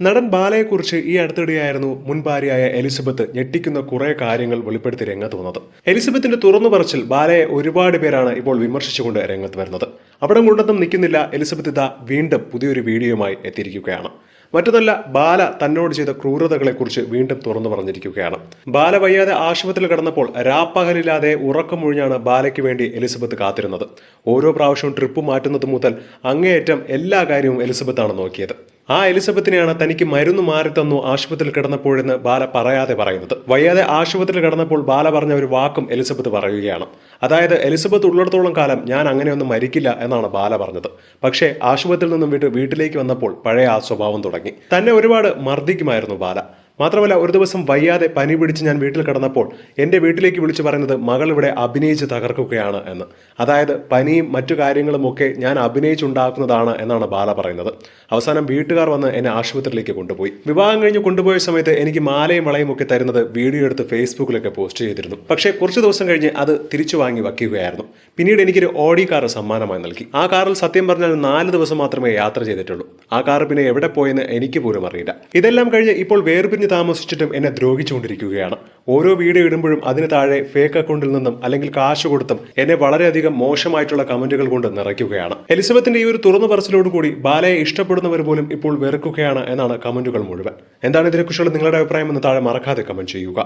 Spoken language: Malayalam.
നടൻ ബാലയെക്കുറിച്ച് ഈ അടുത്തിടെയായിരുന്നു മുൻ ഭാര്യയായ എലിസബത്ത് ഞെട്ടിക്കുന്ന കുറെ കാര്യങ്ങൾ വെളിപ്പെടുത്തി രംഗത്ത് വന്നത്. എലിസബത്തിന്റെ തുറന്നു പറച്ചിൽ ബാലയെ ഒരുപാട് പേരാണ് ഇപ്പോൾ വിമർശിച്ചുകൊണ്ട് രംഗത്ത് വരുന്നത്. അവിടെ കൊണ്ടൊന്നും നിൽക്കുന്നില്ല എലിസബത്ത് ഇതാ വീണ്ടും പുതിയൊരു വീഡിയോയുമായി എത്തിയിരിക്കുകയാണ്. മറ്റൊന്നല്ല ബാല തന്നോട് ചെയ്ത ക്രൂരതകളെക്കുറിച്ച് വീണ്ടും തുറന്നു പറഞ്ഞിരിക്കുകയാണ്. ബാല വയ്യാതെ ആശുപത്രിയിൽ കിടന്നപ്പോൾ രാപ്പകലില്ലാതെ ഉറക്കമൊഴിഞ്ഞാണ് ബാലയ്ക്ക് വേണ്ടി എലിസബത്ത് കാത്തിരുന്നത്. ഓരോ പ്രാവശ്യവും ട്രിപ്പ് മാറ്റുന്നത് മുതൽ അങ്ങേയറ്റം എല്ലാ കാര്യവും എലിസബത്താണ് നോക്കിയത്. ആ എലിസബത്തിനെയാണ് തനിക്ക് മരുന്ന് മാറി തന്നു ആശുപത്രിയിൽ കിടന്നപ്പോഴെന്ന് ബാല പറയാതെ പറയുന്നത്. വയ്യാതെ ആശുപത്രിയിൽ കിടന്നപ്പോൾ ബാല പറഞ്ഞ ഒരു വാക്കും എലിസബത്ത് പറയുകയാണ്. അതായത് എലിസബത്ത് ഉള്ളിടത്തോളം കാലം ഞാൻ അങ്ങനെയൊന്നും മരിക്കില്ല എന്നാണ് ബാല പറഞ്ഞത്. പക്ഷേ ആശുപത്രിയിൽ നിന്നും വിട്ട് വീട്ടിലേക്ക് വന്നപ്പോൾ പഴയ ആ സ്വഭാവം തുടങ്ങി. തന്നെ ഒരുപാട് മർദ്ദിക്കുമായിരുന്നു ബാല. മാത്രമല്ല ഒരു ദിവസം വയ്യാതെ പനി പിടിച്ച് ഞാൻ വീട്ടിൽ കിടന്നപ്പോൾ എന്റെ വീട്ടിലേക്ക് വിളിച്ച് പറയുന്നത് മകൾ ഇവിടെ അഭിനയിച്ച് തകർക്കുകയാണ് എന്ന്. അതായത് പനിയും മറ്റു കാര്യങ്ങളും ഒക്കെ ഞാൻ അഭിനയിച്ചുണ്ടാക്കുന്നതാണ് എന്നാണ് ബാല പറയുന്നത്. അവസാനം വീട്ടുകാർ വന്ന് എന്നെ ആശുപത്രിയിലേക്ക് കൊണ്ടുപോയി. വിവാഹം കഴിഞ്ഞ് കൊണ്ടുപോയ സമയത്ത് എനിക്ക് മാലയും വളയും ഒക്കെ തരുന്നത് വീഡിയോ എടുത്ത് ഫേസ്ബുക്കിലൊക്കെ പോസ്റ്റ് ചെയ്തിരുന്നു. പക്ഷേ കുറച്ച് ദിവസം കഴിഞ്ഞ് അത് തിരിച്ചു വാങ്ങി വയ്ക്കുകയായിരുന്നു. പിന്നീട് എനിക്കൊരു ഓഡി കാർ സമ്മാനമായി നൽകി. ആ കാറിൽ സത്യം പറഞ്ഞാൽ നാല് ദിവസം മാത്രമേ യാത്ര ചെയ്തിട്ടുള്ളൂ. ആ കാർ പിന്നെ എവിടെ പോയെന്ന് എനിക്ക് പോലും അറിയില്ല. ഇതെല്ലാം കഴിഞ്ഞ് ഇപ്പോൾ വേർപിരിഞ്ഞ് താമസിച്ചിട്ടും എന്നെ ദ്രോഹിച്ചുകൊണ്ടിരിക്കുകയാണ്. ഓരോ വീഡിയോ ഇടുമ്പോഴും അതിന് താഴെ ഫേക്ക് അക്കൗണ്ടിൽ നിന്നും അല്ലെങ്കിൽ കാശ് കൊടുത്തും എന്നെ വളരെയധികം മോശമായിട്ടുള്ള കമന്റുകൾ കൊണ്ട് നിറയ്ക്കുകയാണ്. എലിസബത്തിന്റെ ഈ ഒരു തുറന്നു പറച്ചിലോടുകൂടി ബാലയെ ഇഷ്ടപ്പെടുന്നവർ പോലും ഇപ്പോൾ വെറുക്കുകയാണ് എന്നാണ് കമന്റുകൾ മുഴുവൻ. എന്താണ് ഇതിനെക്കുറിച്ചുള്ള നിങ്ങളുടെ അഭിപ്രായം എന്ന് താഴെ മറക്കാതെ കമന്റ് ചെയ്യുക.